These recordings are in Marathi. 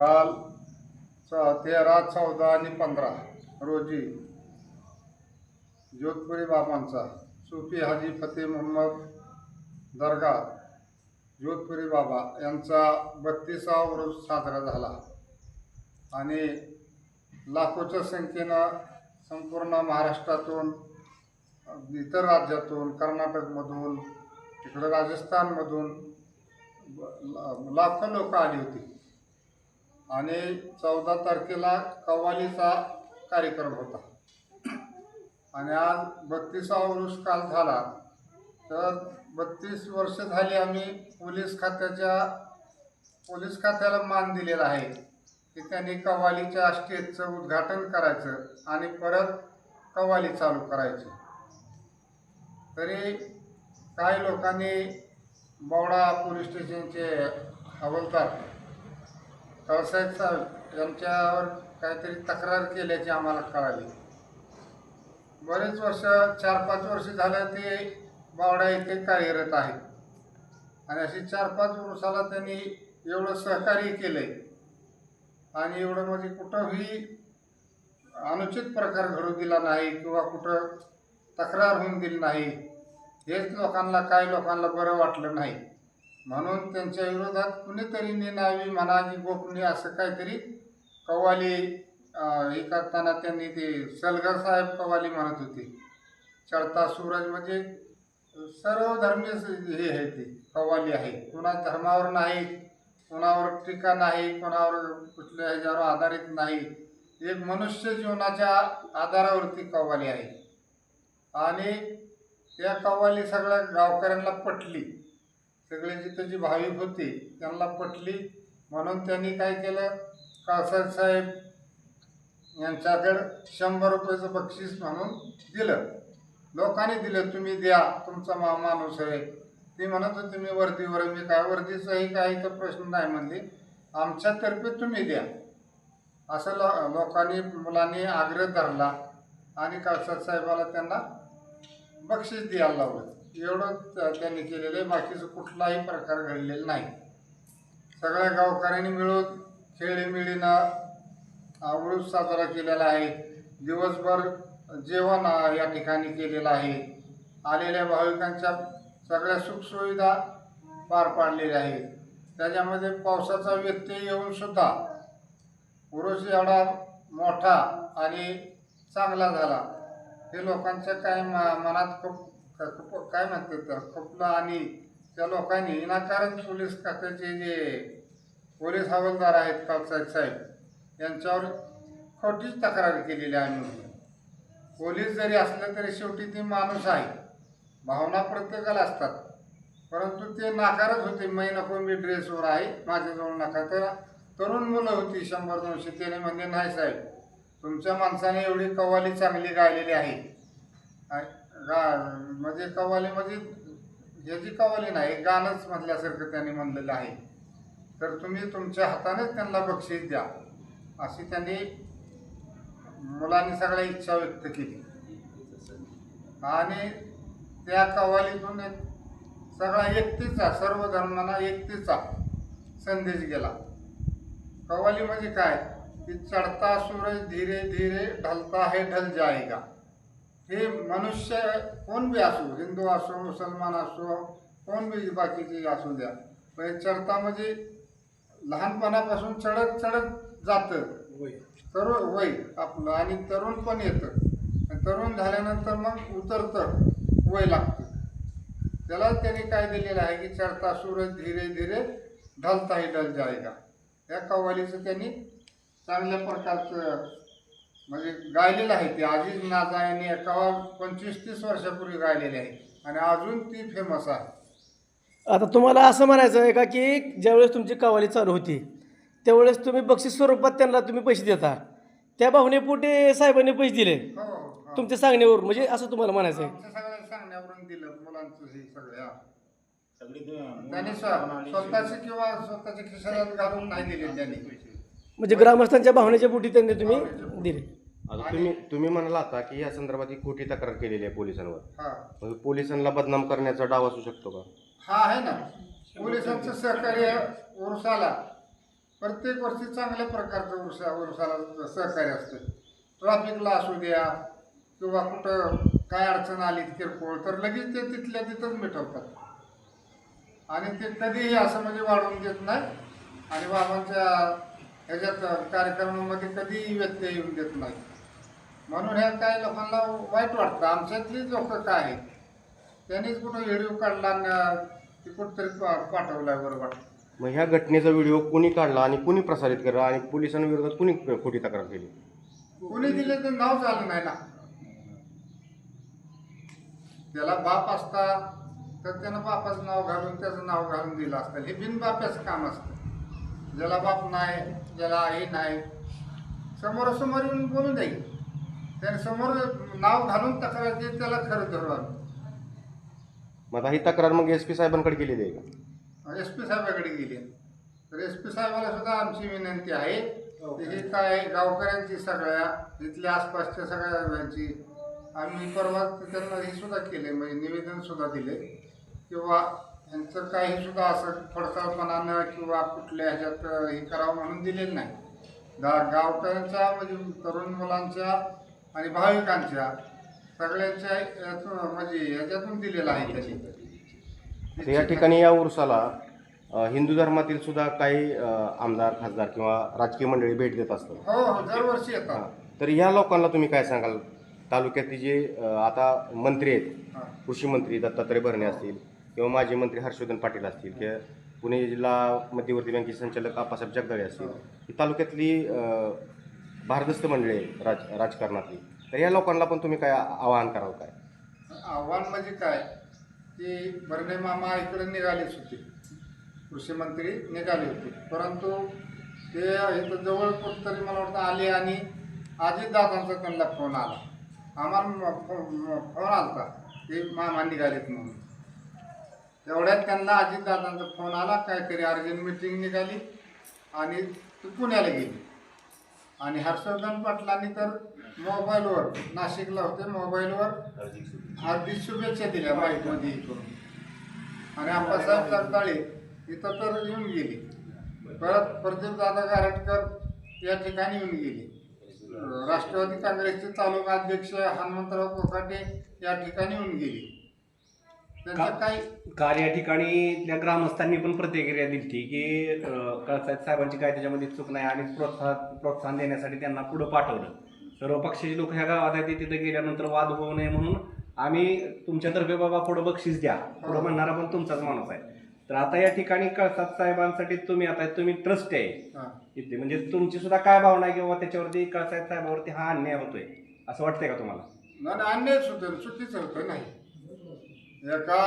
काल च- तेरा चौदा आणि पंधरा रोजी जोधपुरी बाबांचा सुफी हाजी फतेह मोहम्मद दर्गा जोधपुरी बाबा यांचा बत्तीसावा वर्ष साजरा झाला आणि लाखोच्या संख्येनं संपूर्ण महाराष्ट्रातून इतर राज्यातून कर्नाटकमधून तिकडं राजस्थानमधून ला- लाखो लोकं आली होती. आणि चौदा तारखेला कव्वालीचा कार्यक्रम होता. आणि आज बत्तीसावा वृष काल झाला. तर बत्तीस वर्ष झाली आम्ही पोलीस खात्याच्या पोलीस खात्याला मान दिलेला आहे की त्यांनी कव्वालीच्या स्टेजचं उद्घाटन करायचं आणि परत कव्वाली चालू करायची. तरी काही लोकांनी बवडा पोलीस स्टेशनचे हवलदार कळसाहेब साहेब यांच्यावर काहीतरी तक्रार केल्याची आम्हाला कळाली. बरेच वर्ष चार पाच वर्ष झालं ते बावडा येथे कार्यरत आहेत आणि अशी चार पाच वर्षाला त्यांनी एवढं सहकार्य केलं आणि एवढं म्हणजे कुठंही अनुचित प्रकार घडू दिला नाही किंवा कुठं तक्रार होऊन दिली नाही हेच लोकांना काही लोकांना बरं वाटलं नाही. म्हणून त्यांच्या विरोधात कुणीतरी नेणावी म्हणा की असं काहीतरी कव्वाली हे करताना त्यांनी ते सलगर साहेब कव्वाली म्हणत होते. चढता सूरज म्हणजे सर्व धर्मीय हे आहे ते कव्वाली आहे. कुणा धर्मावर नाही कुणावर टीका नाही कुणावर कुठल्या ह्याच्यावर आधारित नाही. एक मनुष्य जीवनाच्या आधारावरती कव्वाली आहे. आणि त्या कव्वाली सगळ्या गावकऱ्यांना पटली. सगळ्यांची त्याची जी भाविक होती. त्यांना पटली. म्हणून त्यांनी काय केलं? कासार साहेब यांच्याकडं शंभर रुपयाचं बक्षीस म्हणून दिलं. लोकांनी दिलं तुम्ही द्या तुमचा मा माणूस आहे. ती म्हणत होती मी वर्दीवर मी काय वर्दीचाही काही तर प्रश्न नाही म्हणली. आमच्यातर्फे तुम्ही द्या. असं लो लोकांनी मुलांनी आग्रह धरला आणि कासार साहेबाला त्यांना बक्षीस द्यायला लावलं. एवढं त्यांनी केलेलं आहे. बाकीचं कुठलाही प्रकार घडलेला नाही. सगळ्या गावकऱ्यांनी मिळून खेळीमिळीनं आवडून साजरा केलेला आहे. दिवसभर जेवण या ठिकाणी केलेलं आहे. आलेल्या भाविकांच्या सगळ्या सुखसुविधा पार पाडलेल्या आहेत. त्याच्यामध्ये पावसाचा व्यत्यय येऊनसुद्धा उरुस एवढा मोठा आणि चांगला झाला. हे लोकांच्या काय मनात खूप खूप काय म्हणतात तर खपलं आणि त्या लोकांनी विनाकारण पोलीस खात्याचे जे पोलीस हवालदार आहेत कालसाहेब साहेब यांच्यावर खोटीच तक्रार केलेली आहे म्हणून पोलीस जरी असलं तरी शेवटी ती माणूस आहे. भावना प्रत्येकाला असतात. परंतु ते नाकारच होते मै नको मी ड्रेसवर आहे माझ्याजवळ नका. तर तरुण मुलं होती शंभर दोनशे त्याने म्हणजे नाही साहेब तुमच्या माणसाने एवढी कव्वाली चांगली गायलेली आहे. गा म्हणजे कवाली म्हणजे ह्याची कव्वाली नाही गाणंच म्हटल्यासारखं त्यांनी म्हणलेलं आहे. तर तुम्ही तुमच्या हातानेच त्यांना बक्षीस द्या अशी त्यांनी मुलांनी सगळ्या इच्छा व्यक्त केली. आणि त्या कव्वालीतून एक सगळा एकतेचा सर्व धर्मांना एकतेचा संदेश गेला. कव्वाली म्हणजे काय? की चढता सूरज धीरे धीरे ढलता है ढल जाएगा. हे मनुष्य कोण बी असो हिंदू असो मुसलमान असो कोण बी बाकीचे असू द्या पण हे चढता म्हणजे लहानपणापासून चढत चढत जातं. तरुण वय आपलं आणि तरुण पण येतं. तरुण झाल्यानंतर मग उतरतं वय लागतं. त्याला त्यांनी काय दिलेलं आहे की चढता सूरज धीरे धीरे ढलताही ढल जाएगा या कव्वालीचं त्यांनी चांगल्या प्रकारचं म्हणजे गायलेलं आहे ते. अजिज नाजा यांनी एका पंचवीस तीस वर्षापूर्वी गायलेले आहे. आणि अजून ती फेमस आहे. आता तुम्हाला असं म्हणायचं आहे का की ज्यावेळेस तुमची कवाली चालू होती त्यावेळेस तुम्ही बक्षीस स्वरूपात त्यांना तुम्ही पैसे देता. त्या भावनेपोटी साहेबांनी पैसे दिले. हो हो. तुमच्या सांगण्यावर म्हणजे असं तुम्हाला म्हणायचं आहे. आमच्या सगळ्या सांगण्यावरून दिलं मुलांचं हे सगळं हा. सगळी ते- त्यांनी स्व- स्वतःचे किंवा स्वतःच्या खिशाला घालून नाही दिले त्यांनी. म्हणजे ग्रामस्थांच्या भावनेच्या पोटी त्यांनी तुम्ही दिले. आता तुम्ही तुम्ही म्हणाला आता की या संदर्भात ही खोटी तक्रार केलेली आहे पोलिसांवर. हा. मग पोलिसांना बदनाम करण्याचा डाव असू शकतो का? हा आहे ना. पोलिसांचं सहकार्य उरुसाला प्रत्येक वर्षी चांगल्या प्रकारचं उर्सा उर्साला सहकार्य असतं. ट्रॅफिकला असू द्या किंवा कुठं काय अडचण आली किरकोळ तर लगेच ते तिथल्या तिथंच मिटवतात. आणि ते कधीही असं म्हणजे वाढवून देत नाही. आणि बाबांच्या ह्याच्यात कार्यक्रमामध्ये कधीही व्यत्यय येऊन देत नाही. म्हणून ह्या काही लोकांना वाईट वाटतं. आमच्यातली लोक काय आहेत? त्यांनीच कुठं व्हिडिओ काढला आणि ते कुठंतरी पा- पाठवलाय बरोबर मग ह्या घटनेचा व्हिडिओ कुणी काढला आणि कुणी प्रसारित केला आणि पोलिसांविरोधात कुणी खोटी तक्रार केली? कोणी दिले तर नाव झालं नाही ना. त्याला बाप असता तर त्यानं बापाचं नाव घालून त्याचं नाव घालून दिलं असतं. हे बिनबाप्याचं काम असतं. ज्याला बाप नाही ज्याला आई नाही समोरासमोर येऊन बोलून जाईल. त्याने समोर नाव घालून तक्रार केली त्याला खरं धरू आम्ही मग आता ही तक्रार मग एस पी साहेबांकडे केलेली आहे का? एस पी साहेबाकडे गेले. तर एस पी साहेबाला सुद्धा आमची विनंती आहे. की हे काय गावकऱ्यांची सगळ्या इथल्या आसपासच्या सगळ्या यांची आम्ही परवा त्यांना हे सुद्धा केले म्हणजे निवेदन सुद्धा दिले. किंवा यांचं काही सुद्धा असं फडसाळपणानं किंवा कुठल्या ह्याच्यात हे करावं म्हणून दिलेलं नाही. गा गावकऱ्यांच्या म्हणजे तरुण मुलांच्या आणि भाविकांच्या सगळ्यांच्या यातून म्हणजे याच्यातून दिलेलं आहे त्याची तर या ठिकाणी या उर्साला अ, हिंदू धर्मातील सुद्धा काही अ, आमदार खासदार किंवा राजकीय मंडळी भेट देत असतात. हो हो दरवर्षी हा. येतात तर ह्या लोकांना तुम्ही काय सांगाल? तालुक्यातले जे अ, आता मंत्री आहेत हा. कृषी मंत्री दत्तात्रय भरणे असतील किंवा माजी मंत्री हर्षवर्धन पाटील असतील किंवा पुणे जिल्हा मध्यवर्ती बँकेचे संचालक आप्पासाहेब जगदाळे असतील ही तालुक्यातली अ, भारदस्त मंडळी राज राजकारणातली. तर या लोकांना पण तुम्ही काय आवाहन कराल काय? आव्हान म्हणजे काय? की बर्णे मामा इकडे निघालेच होते. कृषी मंत्री निघाले होते. परंतु ते इथं जवळ कुठंतरी मला वाटतं आले आणि दादांचा त्यांना फोन आला. आम्हाला फोन आला होता फोन ते मामा निघालेत म्हणून. तेवढ्यात त्यांना अजितदादांचा फोन आला. काहीतरी अर्जंट मिटिंग निघाली आणि ती पुण्याला गेली. आणि हर्षवर्धन पाटलांनी तर मोबाईलवर नाशिकला होते मोबाईलवर हार्दिक शुभेच्छा दिल्या माईकमध्ये करून आणि आप्पासाहेब सरताळे इथं तर येऊन गेले. परत प्रदीप दादा गारटकर या ठिकाणी येऊन गेले. राष्ट्रवादी काँग्रेसचे तालुका अध्यक्ष हनुमंतराव कोकाटे या ठिकाणी येऊन गेले. का- काही काल या ठिकाणी इथल्या ग्रामस्थांनी पण प्रतिक्रिया दिली की अं, कळसाहेब साहेबांची काय त्याच्यामध्ये चूक नाही आणि प्रोत्साहन प्रोत्साहन देण्यासाठी त्यांना पुढं पाठवलं. सर्व पक्षाचे लोक ह्या गावात आहेत तिथे गेल्यानंतर वाद होऊ नये म्हणून आम्ही तुमच्यातर्फे बाबा पुढं बक्षीस द्या. पुढं म्हणणारा पण तुमचाच माणूस आहे. तर आता या ठिकाणी कळसाद साहेबांसाठी तुम्ही आता तुम्ही ट्रस्ट आहे. इथे म्हणजे तुमची सुद्धा काय भावना आहे किंवा त्याच्यावरती कळसाहेब साहेबावरती हा अन्याय होतोय? असं वाटतंय का तुम्हाला? नाही अन्यायच होतं चुकीचं होतं नाही. एका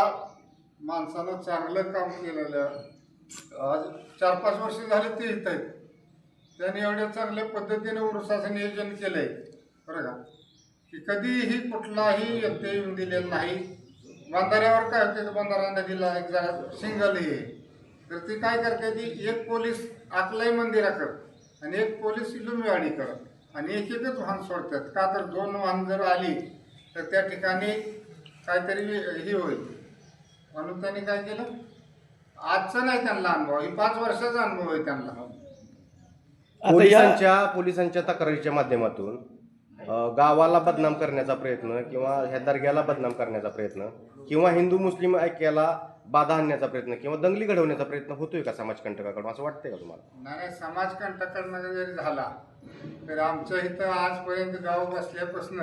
माणसानं चांगलं काम केलेलं आज चार पाच वर्ष झाले ते येत आहेत. त्याने एवढ्या चांगल्या पद्धतीने उरुसाचं नियोजन केलं आहे बरं का? की कधीही कुठलाही व्यत्यय येऊन दिलेला नाही. बंधाऱ्यावर काय होते? बांधारा नदीला एक जरा सिंगल हे तर ती काय करते? ती एक पोलीस आकलाई मंदिराकडं आणि एक पोलीस लुंबिवाडीकडं. आणि एक एकच वाहन सोडतात. का तर दोन वाहन जर आली तर त्या ठिकाणी काहीतरी हे होईल. म्हणून त्यांनी काय केलं? आजचा नाही त्यांना अनुभव ही पाच वर्षाचा अनुभव आहे त्यांना. आता या पोलिसांच्या पोलिसांच्या तक्रारीच्या माध्यमातून अ, गावाला बदनाम करण्याचा प्रयत्न किंवा ह्या दर्ग्याला बदनाम करण्याचा प्रयत्न किंवा हिंदू मुस्लिम ऐक्याला बाधा आणण्याचा प्रयत्न किंवा दंगली घडवण्याचा प्रयत्न होतोय का समाजकंटकाकडून? असं वाटतंय का तुम्हाला? नाही नाही, समाज कंटकांना जरी झाला तर आमच्या इथं आजपर्यंत गाव बसल्यापासून